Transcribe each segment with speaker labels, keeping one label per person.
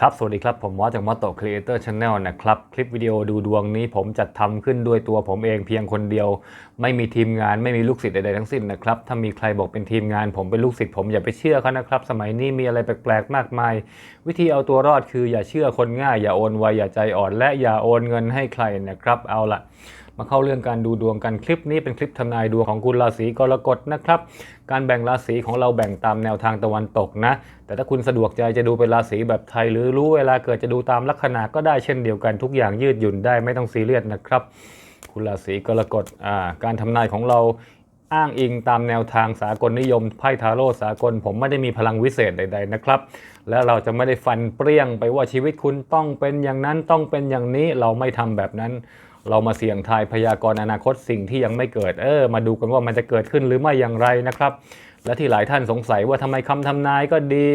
Speaker 1: ครับ สวัสดีครับ ผมมอจากมอสโตครีเอเตอร์ชาแนลนะครับ คลิปวิดีโอดูดวงนี้ผมจัดทำขึ้นด้วยตัวผมเองเพียงคนเดียว ไม่มีทีมงานไม่มีลูกศิษย์ใดๆทั้งสิ้นนะครับ ถ้ามีใครบอกเป็นทีมงาน ผมเป็นลูกศิษย์ผมอย่าไปเชื่อเขานะครับ สมัยนี้มีอะไรแปลกๆมากมาย วิธีเอาตัวรอดคืออย่าเชื่อคนง่าย อย่าโอนไวอย่าใจอ่อน และอย่าโอนเงินให้ใครนะครับ เอาละ มาเข้าเรื่องการดูดวงกันคลิปนี้เป็นคลิปทำนายดวงของคุณราศีกรกฎนะครับ การแบ่งราศีของเราแบ่งตามแนวทางตะวันตกนะ แต่ถ้าคุณสะดวกใจจะดูเป็นราศีแบบไทย หรือรู้เวลาเกิดจะดูตามลัคนาก็ได้เช่นเดียวกันทุกอย่างยืดหยุ่นได้ไม่ต้องซีเรียสนะครับ คุณราศีกรกฎการทำนายของเราอ้างอิงตามแนวทางสากลนิยมไพ่ทาโร่สากล ผมไม่ได้มีพลังวิเศษใด ๆนะครับ และเราจะไม่ได้ฟันเปรี้ยงไปว่าชีวิตคุณต้องเป็นอย่างนั้นต้องเป็นอย่างนี้เราไม่ทำแบบนั้น เรามาเสี่ยงทายพยากรณ์อนาคตสิ่งที่ยังไม่เกิด เออ มาดูกันว่ามันจะเกิดขึ้นหรือไม่อย่างไรนะครับ และที่หลายท่านสงสัยว่าทำไมคำทำนายก็ดี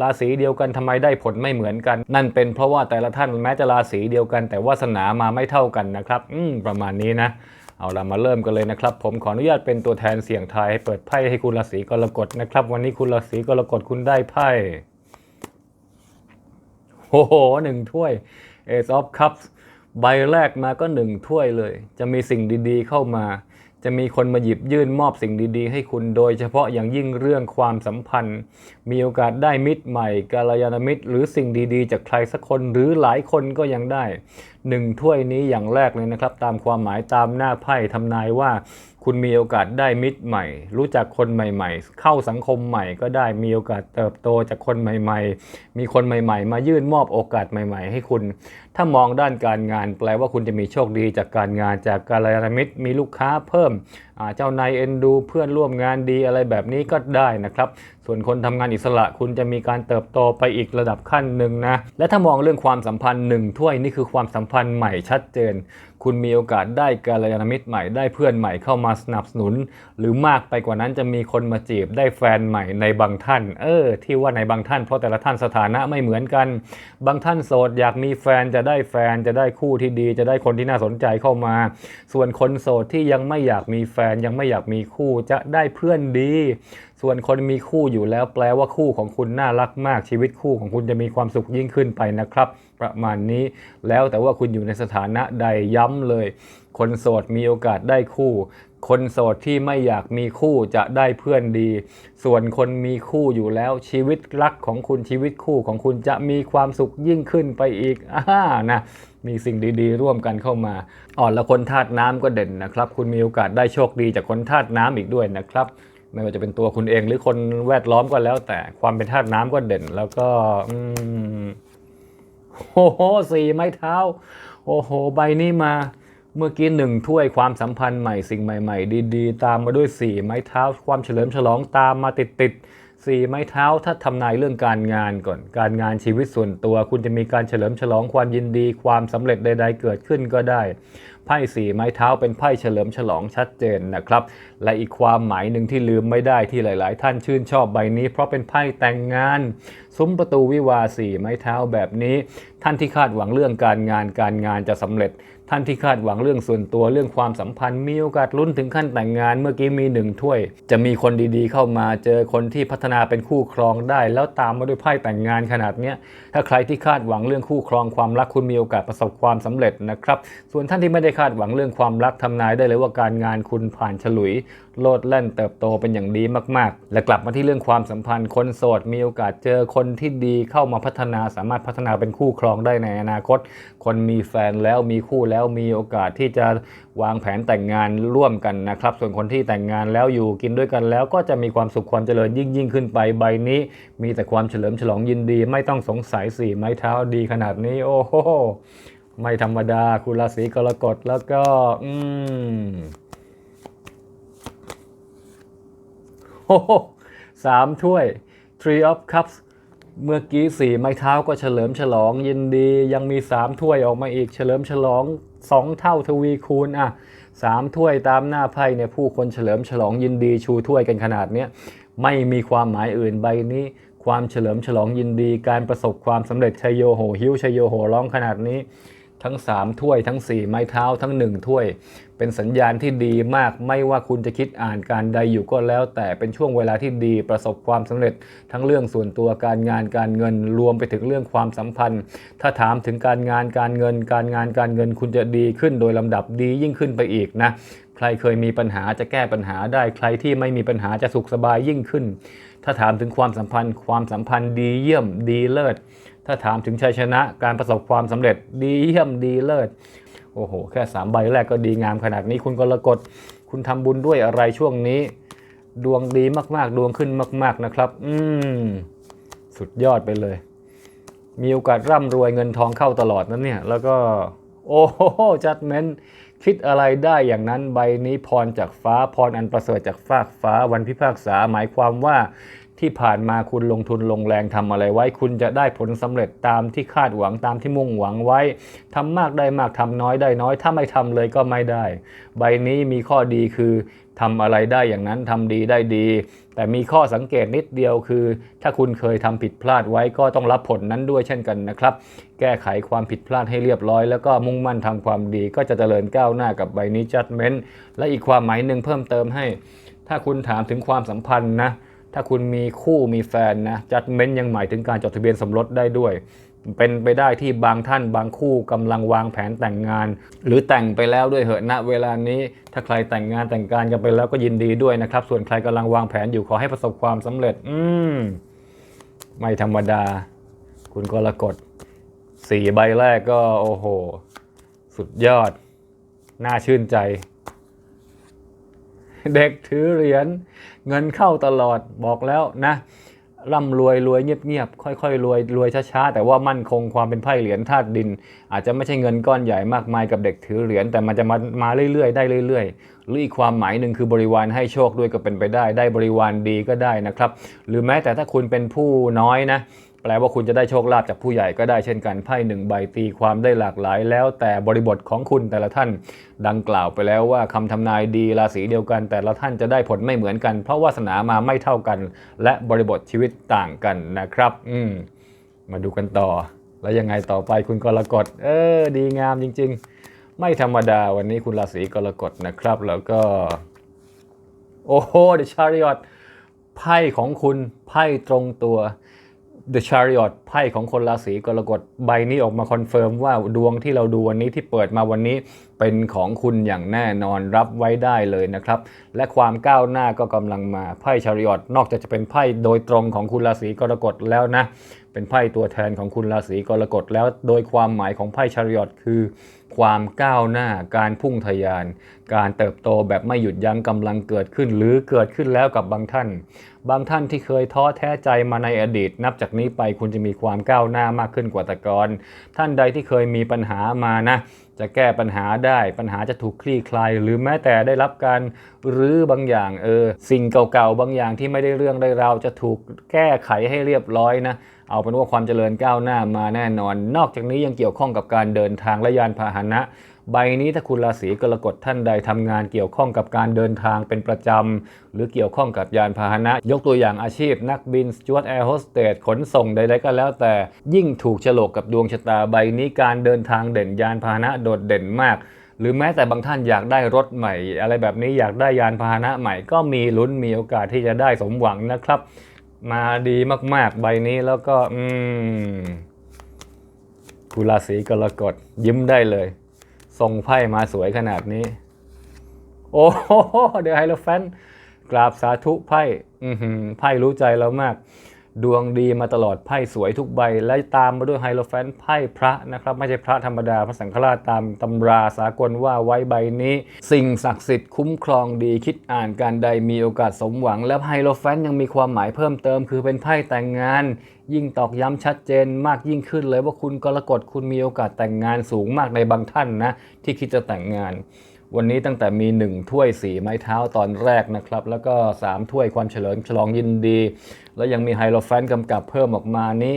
Speaker 1: ราศีเดียวกันทำไมได้ผลไม่เหมือนกัน นั่นเป็นเพราะว่าแต่ละท่านแม้จะราศีเดียวกัน แต่วาสนามาไม่เท่ากันนะครับ อืมประมาณนี้นะ เอาละมาเริ่มกันเลยนะครับ ผมขออนุญาตเป็นตัวแทนเสี่ยงทายให้เปิดไพ่ให้คุณราศีกรกฎนะครับ วันนี้คุณราศีกรกฎคุณได้ไพ่โอ้โหหนึ่งถ้วย Ace of Cups ใบแรกมาก็หนึ่งถ้วยเลย จะมีสิ่งดีๆเข้ามา จะมีคนมาหยิบยื่นมอบสิ่งดีๆ ให้คุณโดยเฉพาะอย่างยิ่งเรื่องความสัมพันธ์ มีโอกาสได้มิตรใหม่กาลยานมิตร หรือสิ่งดีๆ จากใครสักคนหรือหลายคนก็ยังได้ หนึ่งถ้วยนี้อย่างแรกเลยนะครับ ตามความหมายตามหน้าไพ่ทำนายว่า คุณมีโอกาสได้มิตรใหม่ รู้จักคนใหม่ ๆ เข้าสังคมใหม่ก็ได้มีโอกาสเติบโตจากคนใหม่ ๆ มีคนใหม่ ๆ มายื่นมอบโอกาสใหม่ ๆ ให้คุณ ถ้ามองด้านการงาน แปลว่าคุณจะมีโชคดีจากการงานจากการยานมิตรมีลูกค้าเพิ่มเจ้านายเอ็นดูเพื่อนร่วมงานดีอะไรแบบนี้ก็ได้นะครับ ส่วนคนทำงานอิสระคุณจะมีการเติบโตไปอีกระดับขั้นหนึ่งนะ และถ้ามองเรื่องความสัมพันธ์หนึ่งถ้วยนี่คือความสัมพันธ์ใหม่ชัดเจน คุณมีโอกาสได้กาลยานมิตรใหม่ได้เพื่อนใหม่เข้ามาสนับสนุน หรือมากไปกว่านั้นจะมีคนมาจีบได้แฟนใหม่ในบางท่าน เออ ที่ว่าในบางท่านเพราะแต่ละท่านสถานะไม่เหมือนกัน บางท่านโสดอยากมีแฟนจะได้แฟนจะได้คู่ที่ดี จะได้คนที่น่าสนใจเข้ามา ส่วนคนโสดที่ยังไม่อยากมีแฟนยังไม่อยากมีคู่จะได้เพื่อนดี ส่วนคนมีคู่อยู่แล้วแปลว่าคู่ของคุณน่ารักมากชีวิตคู่ของคุณจะมีความสุขยิ่งขึ้นไปนะครับ ประมาณนี้ แล้วแต่ว่าคุณอยู่ในสถานะใดย้ำเลย คนโสดมีโอกาสได้คู่ คนโสดที่ไม่อยากมีคู่จะได้เพื่อนดี ส่วนคนมีคู่อยู่แล้วชีวิตรักของคุณชีวิตคู่ของคุณจะมีความสุขยิ่งขึ้นไปอีกอ่านะมีสิ่งดีๆ ร่วมกันเข้ามา อ่อนล้วคนธาตุน้ำก็เด่นนะครับ คุณมีโอกาสได้โชคดีจากคนธาตุน้ำอีกด้วยนะครับไม่ว่าจะเป็นตัวคุณเองหรือคนแวดล้อมก็แล้ว แต่ความเป็นธาตุน้ำก็เด่น แล้วก็อโอ้โหสี่ไม้เท้า โอ้โห ใบนี้มา เมื่อกี้หนึ่งถ้วยความสัมพันธ์ใหม่สิ่งใหม่ ๆ ดีๆ ตามมาด้วยสี่ไม้เท้า ความเฉลิมฉลองตามมาติดๆสี่ไม้เท้าถ้าทำนายเรื่องการงานก่อน การงานชีวิตส่วนตัว คุณจะมีการเฉลิมฉลองความยินดี ความสำเร็จใด ๆ เกิดขึ้นก็ได้ไพ่สี่ไม้เท้าเป็นไพ่เฉลิมฉลองชัดเจนนะครับ และอีกความหมายหนึ่งที่ลืมไม่ได้ที่หลาย ๆ ท่านชื่นชอบใบนี้ เพราะเป็นไพ่แต่งงาน ซุ้มประตูวิวาสี่ไม้เท้าแบบนี้ ท่านที่คาดหวังเรื่องการงานการงานจะสำเร็จ ท่านที่คาดหวังเรื่องส่วนตัวเรื่องความสัมพันธ์ มีโอกาสลุ้นถึงขั้นแต่งงาน เมื่อกี้มีหนึ่งถ้วย จะมีคนดีๆเข้ามาเจอคนที่พัฒนาเป็นคู่ครองได้ แล้วตามมาด้วยไพ่แต่งงานขนาดเนี้ยถ้าใครที่คาดหวังเรื่องคู่ครองความรักคุณมีโอกาสประสบความสำเร็จนะครับส่วนท่านที่ไม่ได้คาดหวังเรื่องความรักทำนายได้เลยว่าการงานคุณผ่านฉลุย โลดแล่นเติบโตเป็นอย่างดีมาก ๆ และกลับมาที่เรื่องความสัมพันธ์คนโสดมีโอกาสเจอคนที่ดีเข้ามาพัฒนาสามารถพัฒนาเป็นคู่ครองได้ในอนาคต คนมีแฟนแล้วมีคู่แล้วมีโอกาสที่จะวางแผนแต่งงานร่วมกันนะครับ ส่วนคนที่แต่งงานแล้วอยู่กินด้วยกันแล้วก็จะมีความสุขความเจริญยิ่งยิ่งขึ้นไปใบนี้ มีแต่ความเฉลิมฉลองยินดีไม่ต้องสงสัยสี่ไม้เท้าดีขนาดนี้ โอ้โหไม่ธรรมดาคุณราศีกรกฎแล้วก็ อืม โอ้โห สามถ้วย Three of Cups เมื่อกี้สี่ไม้เท้าก็เฉลิมฉลอง ยินดียังมีสามถ้วยออกมาอีกเฉลิมฉลองสองเท่าทวีคูณอะสามถ้วยตามหน้าไพ่เนี่ยผู้คนเฉลิมฉลองยินดีชูถ้วยกันขนาดเนี้ยไม่มีความหมายอื่นใบนี้ความเฉลิมฉลองยินดีการประสบความสำเร็จชยโยโหหิ้วชยโยโหร้องขนาดนี้ ทั้ง 3 ถ้วยทั้ง 4 ไม้เท้าทั้ง 1 ถ้วย เป็นสัญญาณที่ดีมากไม่ว่าคุณจะคิดอ่านการใดอยู่ก็แล้ว แต่เป็นช่วงเวลาที่ดีประสบความสำเร็จ ทั้งเรื่องส่วนตัวการงานการเงินรวมไปถึงเรื่องความสัมพันธ์ ถ้าถามถึงการงานการเงิน การงานการเงินคุณจะดีขึ้นโดยลำดับดียิ่งขึ้นไปอีกนะใครเคยมีปัญหาจะแก้ปัญหาได้ใครที่ไม่มีปัญหาจะสุขสบายยิ่งขึ้น ถ้าถามถึงความสัมพันธ์ ความสัมพันธ์ดีเยี่ยมดีเลิศ ถ้าถามถึงชัยชนะการประสบความสำเร็จดีเยี่ยมดีเลิศ โอ้โห แค่ 3 ใบแรกก็ดีงามขนาดนี้คุณกรกฎคุณทำบุญด้วยอะไรช่วงนี้ ดวงดีมากๆ ดวงขึ้นมาก ๆนะครับ อืมสุดยอดไปเลย มีโอกาสร่ำรวยเงินทองเข้าตลอดนั้นเนี่ย แล้วก็ โอ้โหจัดเมนคิดอะไรได้อย่างนั้นใบนี้พรจากฟ้าพรอันประเสริฐจากฟากฟ้าวันพิพากษาหมายความว่า ที่ผ่านมาคุณลงทุนลงแรงทำอะไรไว้ คุณจะได้ผลสำเร็จตามที่คาดหวังตามที่มุ่งหวังไว้ทำมากได้มากทำน้อยได้น้อย ถ้าไม่ทำเลยก็ไม่ได้ ใบนี้มีข้อดีคือทำอะไรได้อย่างนั้นทำดีได้ดี แต่มีข้อสังเกตนิดเดียวคือ ถ้าคุณเคยทำผิดพลาดไว้ก็ต้องรับผลนั้นด้วยเช่นกันนะครับ แก้ไขความผิดพลาดให้เรียบร้อย แล้วก็มุ่งมั่นทำความดีก็จะเจริญก้าวหน้ากับใบนี้ judgment และอีกความหมายหนึ่งเพิ่มเติมให้ ถ้าคุณถามถึงความสัมพันธ์นะ ถ้าคุณมีคู่มีแฟนนะ judgment ยังหมายถึงการจดทะเบียนสมรสได้ด้วย เป็นไปได้ที่บางท่านบางคู่กำลังวางแผนแต่งงาน หรือแต่งไปแล้วด้วยเหอะณเวลานี้ ถ้าใครแต่งงานแต่งการกันไปแล้วก็ยินดีด้วยนะครับ ส่วนใครกำลังวางแผนอยู่ขอให้ประสบความสำเร็จ อืมไม่ธรรมดา คุณกรกฎสี่ใบแรกก็โอ้โห สุดยอด น่าชื่นใจ เด็กถือเหรียญเงินเข้าตลอดบอกแล้วนะร่ำรวยรวยเงียบๆค่อยๆรวยรวยช้าๆแต่ว่ามั่นคงความเป็นไพ่เหรียญธาตุดิน อาจจะไม่ใช่เงินก้อนใหญ่มากมายกับเด็กถือเหรียญแต่มันจะมามาเรื่อยๆ ได้เรื่อยๆ หรืออีกความหมายหนึ่งคือบริวารให้โชคด้วยก็เป็นไปได้ ได้บริวารดีก็ได้นะครับ หรือแม้แต่ถ้าคุณเป็นผู้น้อยนะ แปลว่าคุณจะได้โชคลาภจากผู้ใหญ่ก็ได้เช่นกันไพ่หนึ่งใบตีความได้หลากหลาย แล้วแต่บริบทของคุณแต่ละท่านดังกล่าวไปแล้วว่าคำทำนายดีราศีเดียวกัน แต่ละท่านจะได้ผลไม่เหมือนกัน เพราะวาสนามาไม่เท่ากัน และบริบทชีวิตต่างกันนะครับ อืมมาดูกันต่อ แล้วยังไงต่อไปคุณกรกฎเออ ดีงามจริง ๆ ไม่ธรรมดาวันนี้คุณราศีกรกฎนะครับ แล้วก็ โอ้โห The Chariot ไพ่ของคุณไพ่ตรงตัว The Chariot ไพ่ของคนราศีกรกฎใบนี้ออกมาคอนเฟิร์มว่าดวงที่เราดูวันนี้ที่เปิดมาวันนี้เป็นของคุณอย่างแน่นอนรับไว้ได้เลยนะครับ และความก้าวหน้าก็กำลังมาไพ่ Chariot นอกจากจะเป็นไพ่โดยตรงของคุณราศีกรกฎแล้วนะ เป็นไพ่ตัวแทนของคุณราศีกรกฎแล้วโดยความหมายของไพ่ Chariot คือ ความก้าวหน้าการพุ่งทะยาน การเติบโตแบบไม่หยุดยั้งกำลังเกิดขึ้น หรือเกิดขึ้นแล้วกับบางท่าน บางท่านที่เคยท้อแท้ใจมาในอดีต นับจากนี้ไปคุณจะมีความก้าวหน้ามากขึ้นกว่าแต่ก่อนท่านใดที่เคยมีปัญหามานะ จะแก้ปัญหาได้ปัญหาจะถูกคลี่คลาย หรือแม้แต่ได้รับการรื้อบางอย่างเออสิ่งเก่าๆบางอย่างที่ไม่ได้เรื่องได้ราวจะถูกแก้ไขให้เรียบร้อยนะเอาเป็นว่าความเจริญก้าวหน้ามาแน่นอน นอกจากนี้ยังเกี่ยวข้องกับการเดินทางและยานพาหนะ ใบนี้ถ้าคุณราศีกรกฎท่านใดทำงานเกี่ยวข้องกับการเดินทางเป็นประจำหรือเกี่ยวข้องกับยานพาหนะ ยกตัวอย่างอาชีพ นักบินสจวตแอร์โฮสเตสขนส่งใดๆก็แล้วแต่ยิ่งถูกฉลกกับดวงชะตาใบนี้การเดินทางเด่นยานพาหนะโดดเด่นมาก หรือแม้แต่บางท่านอยากได้รถใหม่ อะไรแบบนี้อยากได้ยานพาหนะใหม่ก็มีลุ้นมีโอกาสที่จะได้สมหวังนะครับ มาดีมากๆใบนี้แล้วก็อืมกุราศีกรกฎยิ้มได้เลย ส่งไพ่มาสวยขนาดนี้ โอ้เดี๋ยวไฮโลแฟนกราบสาธุไพ่ไพ่รู้ใจเรามาก ดวงดีมาตลอดไพ่สวยทุกใบ และตามมาด้วยไฮโลแฟนไพ่พระนะครับไม่ใช่พระธรรมดาพระสังฆราชตามตำราสากลว่าไว้ใบนี้ สิ่งศักดิ์สิทธิ์คุ้มครองดีคิดอ่านการใดมีโอกาสสมหวัง และไฮโลแฟนยังมีความหมายเพิ่มเติม คือเป็นไพ่แต่งงาน ยิ่งตอกย้ำชัดเจนมากยิ่งขึ้นเลยว่าคุณกรกฎคุณมีโอกาสแต่งงานสูงมากในบางท่านนะที่คิดจะแต่งงาน วันนี้ตั้งแต่มี 1 ถ้วยสีไม้เท้าตอนแรกนะครับ แล้วก็ 3 ถ้วยความเฉลิมฉลองยินดี แล้วยังมีไฮโลแฟนกำกับเพิ่มออกมานี้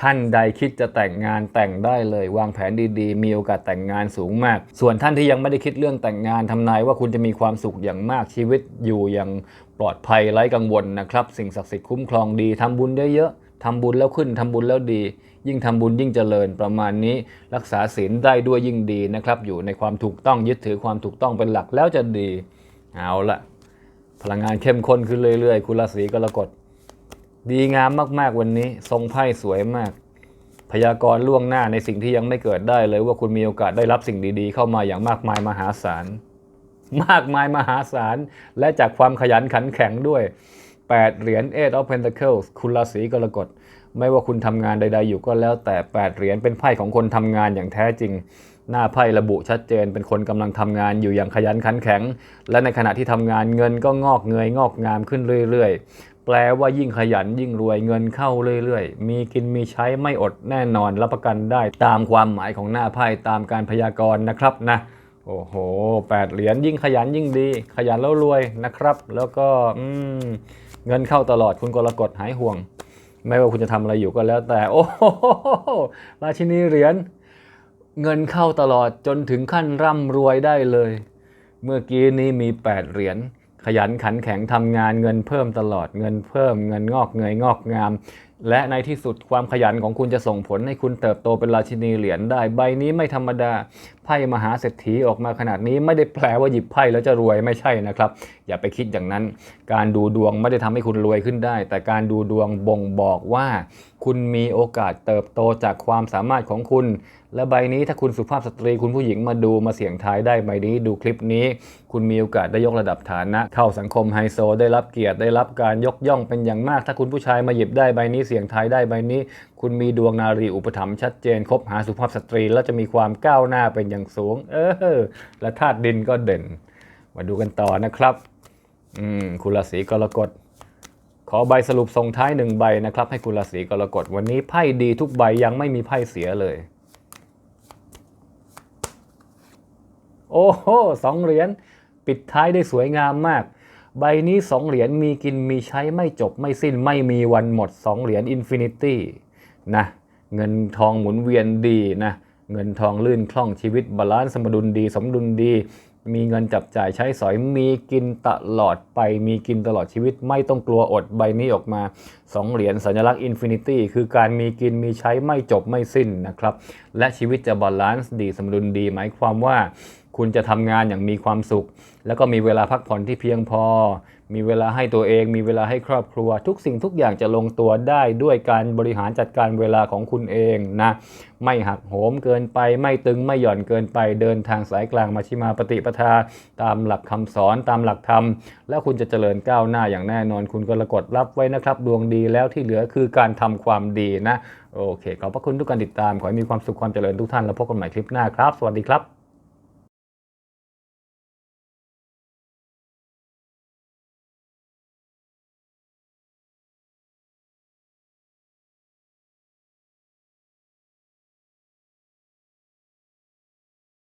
Speaker 1: ท่านใดคิดจะแต่งงานแต่งได้เลย วางแผนดีๆ มีโอกาสแต่งงานสูงมาก ส่วนท่านที่ยังไม่ได้คิดเรื่องแต่งงานทำนายว่าคุณจะมีความสุขอย่างมากชีวิตอยู่อย่างปลอดภัยไร้กังวลนะครับ สิ่งศักดิ์สิทธิ์คุ้มครองดีทำบุญเยอะๆทำบุญแล้วขึ้นทำบุญแล้วดี ยิ่งทำบุญยิ่งเจริญประมาณนี้ รักษาศีลได้ด้วยยิ่งดีนะครับ อยู่ในความถูกต้องยึดถือความถูกต้องเป็นหลักแล้วจะดีเอาละพลังงานเข้มข้นขึ้นเรื่อยๆ คุณราศีกรกฎดีงามมากๆวันนี้ ทรงไพ่สวยมาก พยากรณ์ล่วงหน้าในสิ่งที่ยังไม่เกิดได้เลยว่าคุณมีโอกาสได้รับสิ่งดีๆ เข้ามาอย่างมากมายมหาศาลมากมายมหาศาลและจากความขยันขันแข็งด้วย 8 เหรียญ Eight of Pentacles คุณราศีกรกฎไม่ว่าคุณทำงานใด ๆ อยู่ก็แล้วแต่ 8 เหรียญเป็นไพ่ของคนทำงานอย่างแท้จริง หน้าไพ่ระบุชัดเจน เป็นคนกำลังทำงานอยู่อย่างขยันขันแข็ง และในขณะที่ทำงานเงินก็งอกเงยงอกงามขึ้นเรื่อย ๆ แปลว่ายิ่งขยันยิ่งรวยเงินเข้าเรื่อย ๆ มีกินมีใช้ไม่อดแน่นอนรับประกันได้ตามความหมายของหน้าไพ่ตามการพยากรณ์นะครับนะโอ้โหแปดเหรียญยิ่งขยันยิ่งดี ขยันแล้วรวยนะครับ แล้วก็อืม เงินเข้าตลอดคุณกรกฎหายห่วง ไม่ว่าคุณจะทำอะไรอยู่ก็แล้วแต่ โอ้โหราชินีเหรียญเงินเข้าตลอดจนถึงขั้นร่ำรวยได้เลย เมื่อกี้นี้มี 8 เหรียญขยันขันแข็งทำงานเงินเพิ่มตลอดเงินเพิ่มเงินงอกเงยงอกงาม และในที่สุดความขยันของคุณจะส่งผลให้คุณเติบโตเป็นราชินีเหรียญได้ใบนี้ไม่ธรรมดาไพ่มหาเศรษฐีออกมาขนาดนี้ไม่ได้แปลว่าหยิบไพ่แล้วจะรวยไม่ใช่นะครับ อย่าไปคิดอย่างนั้น การดูดวงไม่ได้ทำให้คุณรวยขึ้นได้ แต่การดูดวงบ่งบอกว่า คุณมีโอกาสเติบโตจากความสามารถของคุณ และใบนี้ถ้าคุณสุภาพสตรีคุณผู้หญิงมาดูมาเสี่ยงทายได้ใบนี้ดูคลิปนี้ คุณมีโอกาสได้ยกระดับฐานะ เข้าสังคมไฮโซได้รับเกียรติได้รับการยกย่องเป็นอย่างมาก ถ้าคุณผู้ชายมาหยิบได้ใบนี้เสี่ยงทายได้ใบนี้ คุณมีดวงนารีอุปถัมภ์ชัดเจนคบหาสุภาพสตรี แล้วจะมีความก้าวหน้าเป็นอย่างสูง เออ และธาตุดินก็เด่น มาดูกันต่อนะครับอืมคุณราศีกรกฎขอใบสรุปส่งท้ายหนึ่งใบนะครับ ให้คุณราศีกรกฎวันนี้ไพ่ดีทุกใบยังไม่มีไพ่เสียเลย โอ้โหสองเหรียญปิดท้ายได้สวยงามมาก ใบนี้สองเหรียญมีกินมีใช้ไม่จบไม่สิ้นไม่มีวันหมดสองเหรียญอินฟินิตี้นะเงินทองหมุนเวียนดีนะ เงินทองลื่นคล่องชีวิตบาลานซ์สมดุลดี สมดุลดี มีเงินจับจ่ายใช้สอยมีกินตลอดไป มีกินตลอดชีวิตไม่ต้องกลัวอดใบนี้ออกมาสองเหรียญสัญลักษณ์อินฟินิตี้คือการมีกินมีใช้ไม่จบไม่สิ้นนะครับ และชีวิตจะบาลานซ์ดีสมดุลดี หมายความว่าคุณจะทำงานอย่างมีความสุข แล้วก็มีเวลาพักผ่อนที่เพียงพอ มีเวลาให้ตัวเอง มีเวลาให้ครอบครัว ทุกสิ่งทุกอย่างจะลงตัวได้ด้วยการบริหารจัดการเวลาของคุณเองนะ ไม่หักโหมเกินไป ไม่ตึงไม่หย่อนเกินไป เดินทางสายกลางมาชิมาปฏิปทา ตามหลักคำสอนตามหลักธรรม แล้วคุณจะเจริญก้าวหน้าอย่างแน่นอน คุณก็ระกดรับไว้นะครับ ดวงดีแล้วที่เหลือคือการทำความดีนะ โอเค ขอบพระคุณทุกการติดตาม ขอให้มีความสุขความเจริญทุกท่าน แล้วพบกันใหม่คลิปหน้าครับ สวัสดีครับ